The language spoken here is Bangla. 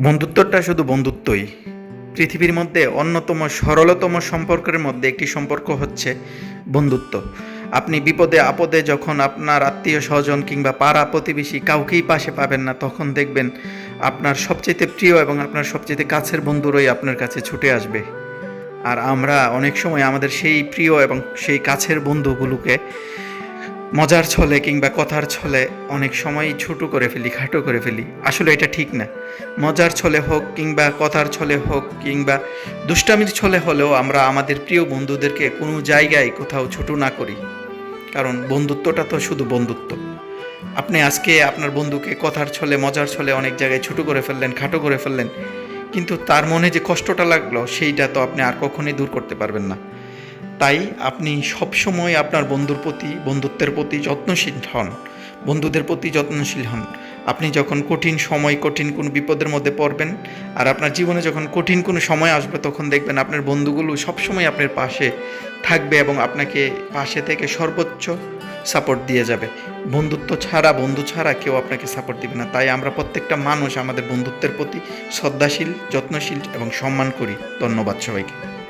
বন্ধুত্বটা শুধু বন্ধুত্বই। পৃথিবীর মধ্যে অন্যতম সরলতম সম্পর্কের মধ্যে একটি সম্পর্ক হচ্ছে বন্ধুত্ব। আপনি বিপদে আপদে যখন আপনার আত্মীয় স্বজন কিংবা পাড়া প্রতিবেশী কাউকেই পাশে পাবেন না, তখন দেখবেন আপনার সবচেয়ে প্রিয় এবং আপনার সবচেয়ে কাছের বন্ধুরাই আপনার কাছে ছুটে আসবে। আর আমরা অনেক সময় আমাদের সেই প্রিয় এবং সেই কাছের বন্ধুগুলোকে মজার ছলে কিংবা কথার ছলে অনেক সময়ই ছোটো করে ফেলি, খাটো করে ফেলি। আসলে এটা ঠিক না। মজার ছলে হোক কিংবা কথার ছলে হোক কিংবা দুষ্টামির ছলে হলেও আমরা আমাদের প্রিয় বন্ধুদেরকে কোনো জায়গায় কোথাও ছোট না করি। কারণ বন্ধুত্বটা তো শুধু বন্ধুত্ব। আপনি আজকে আপনার বন্ধুকে কথার ছলে, মজার ছলে অনেক জায়গায় ছোট করে ফেললেন, খাটো করে ফেললেন, কিন্তু তার মনে যে কষ্টটা লাগল, সেইটা তো আপনি আর কখনোই দূর করতে পারবেন না। তাই আপনি সবসময় আপনার বন্ধুর প্রতি, বন্ধুত্বের প্রতি যত্নশীল হন। বন্ধুদের প্রতি যত্নশীল হন। আপনি যখন কঠিন সময়, কঠিন কোনো বিপদের মধ্যে পড়বেন আর আপনার জীবনে যখন কঠিন কোনো সময় আসবে, তখন দেখবেন আপনার বন্ধুগুলো সবসময় আপনার পাশে থাকবে এবং আপনাকে পাশে থেকে সর্বোচ্চ সাপোর্ট দিয়ে যাবে। বন্ধুত্ব ছাড়া, বন্ধু ছাড়া কেউ আপনাকে সাপোর্ট দিবে না। তাই আমরা প্রত্যেকটা মানুষ আমাদের বন্ধুত্বের প্রতি শ্রদ্ধাশীল, যত্নশীল এবং সম্মান করি। ধন্যবাদ সবাইকে।